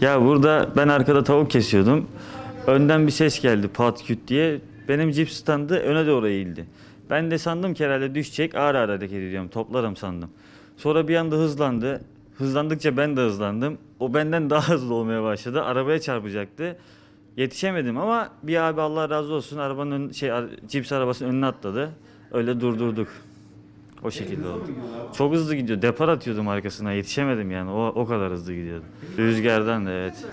Ya burada ben arkada tavuk kesiyordum. Önden bir ses geldi pat küt diye. Benim cip standı öne doğru eğildi. Ben de sandım ki herhalde düşecek ağır ağır hareket ediyorum. Toplarım sandım. Sonra bir anda hızlandı. Hızlandıkça ben de hızlandım. O benden daha hızlı olmaya başladı. Arabaya çarpacaktı. Yetişemedim ama bir abi Allah razı olsun arabanın şey cips arabasının önüne atladı. Öyle durdurduk. O şekilde oldu. Çok hızlı gidiyor. Depar atıyordum arkasına yetişemedim yani. O, o kadar hızlı gidiyordu. Rüzgardan da evet.